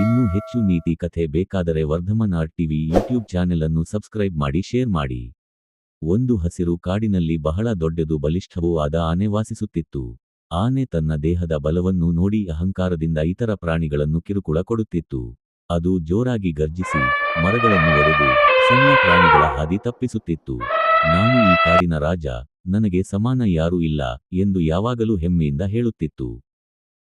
ಇನ್ನೂ ಹೆಚ್ಚು ನೀತಿ ಕಥೆ ಬೇಕಾದರೆ Vardhaman R TV YouTube channel ಅನ್ನು ಸಬ್ಸ್ಕ್ರೈಬ್ ಮಾಡಿ ಶೇರ್ ಮಾಡಿ. ಒಂದು ಹಸಿರು ಕಾಡಿನಲ್ಲಿ ಬಹಳ ದೊಡ್ಡದು ಬಲಿಷ್ಠವೂ ಆದ ಆನೆ ವಾಸಿಸುತ್ತಿತ್ತು. ಆನೆ ತನ್ನ ದೇಹದ ಬಲವನ್ನು ನೋಡಿ ಅಹಂಕಾರದಿಂದ ಇತರ ಪ್ರಾಣಿಗಳನ್ನು ಕಿರುಕುಳ ಕೊಡುತ್ತಿತ್ತು. ಅದು ಜೋರಾಗಿ ಗರ್ಜಿಸಿ, ಮರಗಳನ್ನು ಒಡೆದು, ಸಣ್ಣ ಪ್ರಾಣಿಗಳ ಹಾದಿ ತಪ್ಪಿಸುತ್ತಿತ್ತು. ನಾನು ಈ ಕಾಡಿನ ರಾಜ, ನನಗೆ ಸಮಾನ ಯಾರೂ ಇಲ್ಲ ಎಂದು ಯಾವಾಗಲೂ ಹೆಮ್ಮೆಯಿಂದ ಹೇಳುತ್ತಿತ್ತು.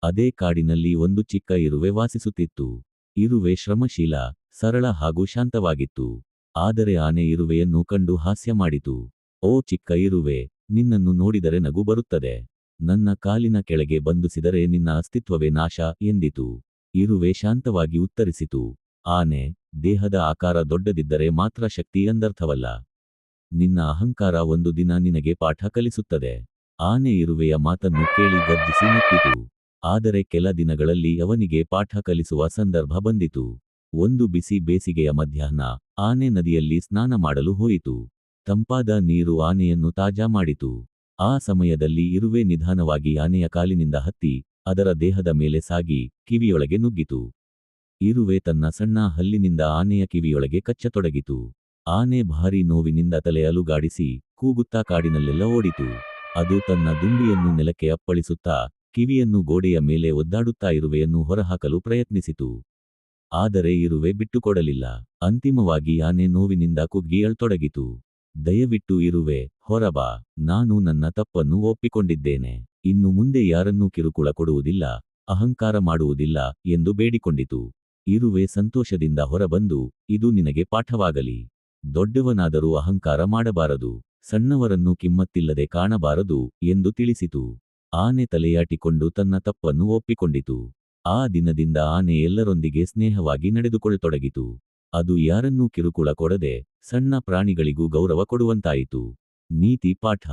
ಅದೇ ಕಾಡಿನಲ್ಲಿ ಒಂದು ಚಿಕ್ಕ ಇರುವೆ ವಾಸಿಸುತ್ತಿತ್ತು. ಇರುವೆ ಶ್ರಮಶೀಲ, ಸರಳ ಹಾಗೂ ಶಾಂತವಾಗಿತ್ತು. ಆದರೆ ಆನೆ ಇರುವೆಯನ್ನು ಕಂಡು ಹಾಸ್ಯ ಮಾಡಿತು. ಓ ಚಿಕ್ಕ ಇರುವೆ, ನಿನ್ನನ್ನು ನೋಡಿದರೆ ನಗು ಬರುತ್ತದೆ. ನನ್ನ ಕಾಲಿನ ಕೆಳಗೆ ಬಂಧಿಸಿದರೆ ನಿನ್ನ ಅಸ್ತಿತ್ವವೇ ನಾಶ ಎಂದಿತು. ಇರುವೆ ಶಾಂತವಾಗಿ ಉತ್ತರಿಸಿತು. ಆನೆ, ದೇಹದ ಆಕಾರ ದೊಡ್ಡದಿದ್ದರೆ ಮಾತ್ರ ಶಕ್ತಿ ಎಂದರ್ಥವಲ್ಲ. ನಿನ್ನ ಅಹಂಕಾರ ಒಂದು ದಿನ ನಿನಗೆ ಪಾಠ ಕಲಿಸುತ್ತದೆ. ಆನೆ ಇರುವೆಯ ಮಾತನ್ನು ಕೇಳಿ ಗರ್ಜಿಸಿ ನಕ್ಕಿತು ಆದರೆ ಕೆಲ ದಿನಗಳಲ್ಲಿ ಅವನಿಗೆ ಪಾಠ ಕಲಿಸುವ ಸಂದರ್ಭ ಬಂದಿತು. ಒಂದು ಬಿಸಿ ಬೇಸಿಗೆಯ ಮಧ್ಯಾಹ್ನ ಆನೆ ನದಿಯಲ್ಲಿ ಸ್ನಾನ ಮಾಡಲು ಹೋಯಿತು. ತಂಪಾದ ನೀರು ಆನೆಯನ್ನು ತಾಜಾ ಮಾಡಿತು. ಆ ಸಮಯದಲ್ಲಿ ಇರುವೆ ನಿಧಾನವಾಗಿ ಆನೆಯ ಕಾಲಿನಿಂದ ಹತ್ತಿ ಅದರ ದೇಹದ ಮೇಲೆ ಸಾಗಿ ಕಿವಿಯೊಳಗೆ ನುಗ್ಗಿತು. ಇರುವೆ ತನ್ನ ಸಣ್ಣ ಹಲ್ಲಿನಿಂದ ಆನೆಯ ಕಿವಿಯೊಳಗೆ ಕಚ್ಚತೊಡಗಿತು. ಆನೆ ಭಾರೀ ನೋವಿನಿಂದ ತಲೆ ಅಲುಗಾಡಿಸಿ ಕೂಗುತ್ತಾ ಕಾಡಿನಲ್ಲೆಲ್ಲ ಓಡಿತು. ಅದು ತನ್ನ ದುಂಬಿಯನ್ನು ನೆಲಕ್ಕೆ ಅಪ್ಪಳಿಸುತ್ತಾ ಕಿವಿಯನ್ನು ಗೋಡೆಯ ಮೇಲೆ ಒದ್ದಾಡುತ್ತಾ ಇರುವೆಯನ್ನು ಹೊರಹಾಕಲು ಪ್ರಯತ್ನಿಸಿತು. ಆದರೆ ಇರುವೆ ಬಿಟ್ಟುಕೊಡಲಿಲ್ಲ. ಅಂತಿಮವಾಗಿ ಆನೆ ನೋವಿನಿಂದ ಕುಗ್ಗಿಯಳ್ತೊಡಗಿತು ದಯವಿಟ್ಟು ಇರುವೆ, ಹೊರಬಾ. ನಾನು ನನ್ನ ತಪ್ಪನ್ನು ಒಪ್ಪಿಕೊಂಡಿದ್ದೇನೆ. ಇನ್ನು ಮುಂದೆ ಯಾರನ್ನೂ ಕಿರುಕುಳ ಕೊಡುವುದಿಲ್ಲ, ಅಹಂಕಾರ ಮಾಡುವುದಿಲ್ಲ ಎಂದು ಬೇಡಿಕೊಂಡಿತು. ಇರುವೆ ಸಂತೋಷದಿಂದ ಹೊರಬಂದು, ಇದು ನಿನಗೆ ಪಾಠವಾಗಲಿ. ದೊಡ್ಡವನಾದರೂ ಅಹಂಕಾರ ಮಾಡಬಾರದು. ಸಣ್ಣವರನ್ನು ಕಿಮ್ಮತ್ತಿಲ್ಲದೆ ಕಾಣಬಾರದು ಎಂದು ತಿಳಿಸಿತು. ಆನೆ ತಲೆಯಾಟಿಕೊಂಡು ತನ್ನ ತಪ್ಪನ್ನು ಒಪ್ಪಿಕೊಂಡಿತು. ಆ ದಿನದಿಂದ ಆನೆ ಎಲ್ಲರೊಂದಿಗೆ ಸ್ನೇಹವಾಗಿ ನಡೆದುಕೊಳ್ಳತೊಡಗಿತು. ಅದು ಯಾರನ್ನೂ ಕಿರುಕುಳ ಕೊಡದೆ ಸಣ್ಣ ಪ್ರಾಣಿಗಳಿಗೂ ಗೌರವ ಕೊಡುವಂತಾಯಿತು. ನೀತಿ ಪಾಠ,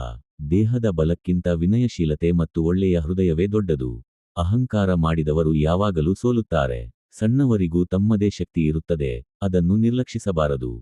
ದೇಹದ ಬಲಕ್ಕಿಂತ ವಿನಯಶೀಲತೆ ಮತ್ತು ಒಳ್ಳೆಯ ಹೃದಯವೇ ದೊಡ್ಡದು. ಅಹಂಕಾರ ಮಾಡಿದವರು ಯಾವಾಗಲೂ ಸೋಲುತ್ತಾರೆ. ಸಣ್ಣವರಿಗೂ ತಮ್ಮದೇ ಶಕ್ತಿ ಇರುತ್ತದೆ, ಅದನ್ನು ನಿರ್ಲಕ್ಷಿಸಬಾರದು.